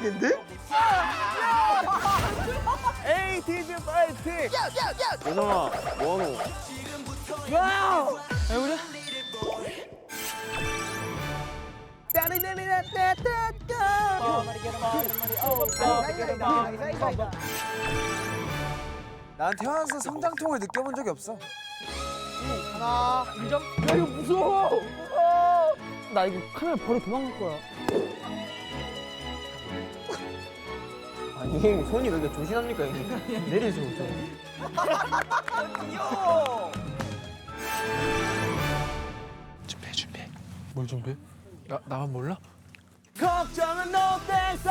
개인데? 에이티즈 파이팅! 예성아 뭐하노? 난 태어나서 성장통을 느껴본 적이 없어. 나 이거 카메라 버리고 도망갈 거야. 아니 손이 근데 조심합니까 형님? 내리세요 좀. 준비해 준비해. 뭘 준비해? 나 나만 몰라? 걱정은 no thanks